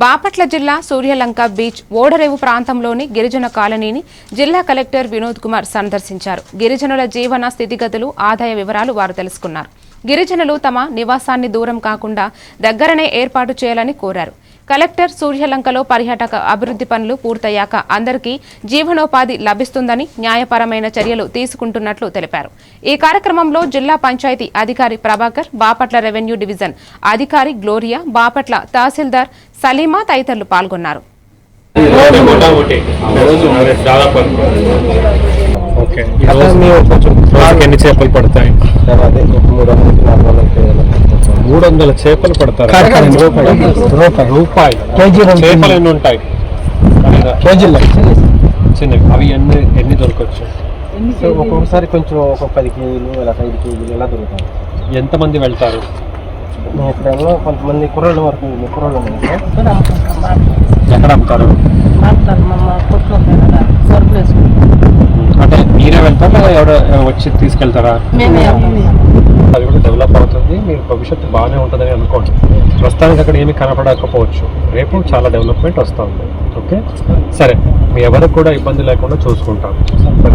బాపట్ల జిల్లా సూర్యలంక బీచ్ ఓడరేవు ప్రాంతంలోని గిరిజన కాలనీని జిల్లా కలెక్టర్ వినోద్ కుమార్ సందర్శించారు. గిరిజనుల జీవన స్థితిగతులు ఆదాయ వివరాలు వారు తెలుసుకున్నారు. గిరిజనులు తమ నివాసాన్ని దూరం కాకుండా దగ్గరనే ఏర్పాటు చేయాలని కోరారు. కలెక్టర్ సూర్యలంకలో పర్యాటక అభివృద్ధి పనులు పూర్తయ్యాక అందరికీ జీవనోపాధి లభిస్తుందని న్యాయపరమైన చర్యలు తీసుకుంటున్నట్లు తెలిపారు. ఈ కార్యక్రమంలో జిల్లా పంచాయతీ అధికారి ప్రభాకర్ బాపట్ల రెవెన్యూ డివిజన్ అధికారి గ్లోరియా బాపట్ల తహసీల్దార్ సలీమా తదితరులు పాల్గొన్నారు. ఓకే. ఎన్ని చేపలు పడతాయి? వందల చేపలు పడతారు. రూపాయి. చేపలు ఎన్ని ఉంటాయి కేజీలు. చిన్నవి. అవి ఎన్ని ఎన్ని దొరకచ్చు? సో ఒక్కొక్కసారి కొంచెం ఒక పది కేజీలు ఇలా ఐదు కేజీలు ఇలా దొరుకుతాయి? ఎంతమంది వెళ్తారు? కొంతమంది కుర్రోళ్ళ వరకు కుర్రోళ్ళు. ఎక్కడ అమ్ముతారు? అంటే మీరే వెళ్తారా? ఎవరో వచ్చి తీసుకెళ్తారా? అది కూడా డెవలప్ అవుతుంది. మీ భవిష్యత్తు బాగానే ఉంటుందని అనుకోండి. ప్రస్తుతానికి అక్కడ ఏమీ కనపడకపోవచ్చు. రేపు చాలా డెవలప్మెంట్ వస్తుంది. ఓకే సరే. మీ ఎవరికి కూడా ఇబ్బంది లేకుండా చూసుకుంటాం.